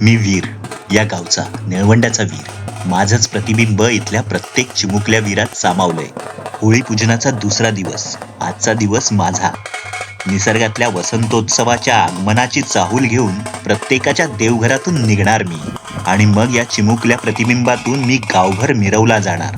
मी वीर या गावचा निळवंड्याचा वीर. माझंच प्रतिबिंब इथल्या प्रत्येक चिमुकल्या वीरात सामावलंय. होळी पूजनाचा दुसरा दिवस आजचा दिवस माझा. निसर्गातल्या वसंतोत्सवाच्या आगमनाची चाहूल घेऊन प्रत्येकाच्या देवघरातून निघणार मी. आणि मग या चिमुकल्या प्रतिबिंबातून मी गावभर मिरवला जाणार.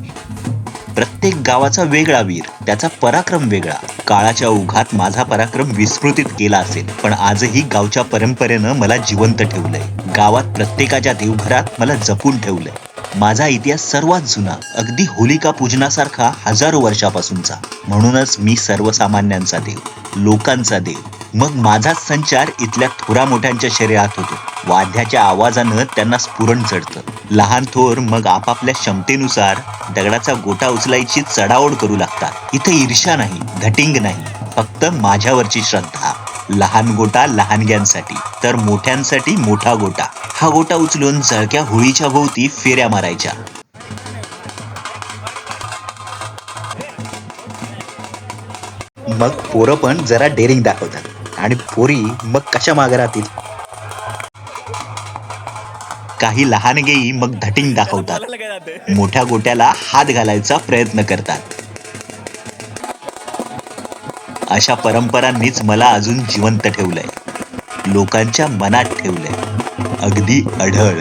प्रत्येक गावाचा वेगळा वीर त्याचा पराक्रम वेगळा. काळाच्या ओघात माझा पराक्रम विस्मृतीत केला असेल पण आजही गावच्या परंपरेनं मला जिवंत ठेवलंय. गावात प्रत्येकाच्या देवघरात मला जपून ठेवलंय. माझा इतिहास सर्वात जुना अगदी होलिका पूजनासारखा हजारो वर्षापासूनचा. म्हणूनच मी सर्वसामान्यांचा देव लोकांचा देव. मग माझाच संचार इथल्या थोरा मोठ्यांच्या शरीरात होतो. वाद्याच्या आवाजानं त्यांना स्फुरण चढतं. लहान थोर मग आपापल्या क्षमतेनुसार दगडाचा गोटा उचलायची चढाओढ करू लागतात. इथे ईर्ष्या नाही घटिंग नाही फक्त माझ्यावरची श्रद्धा. लहान गोटा लहानग्यांसाठी तर मोठ्यांसाठी मोठा गोटा. हा गोटा उचलून जळक्या होळीच्या भोवती फेऱ्या मारायच्या. मग पोरं पण जरा डेअरिंग दाखवतात. आणि पोरी मग कशा मागे राहतील काही लहानगेही मग धटिंग दाखवतात. मोठ्या गोट्याला हात घालायचा प्रयत्न करतात. अशा परंपरांनीच मला अजून जिवंत ठेवलंय. लोकांच्या मनात ठेवलंय. अगदी अढळ.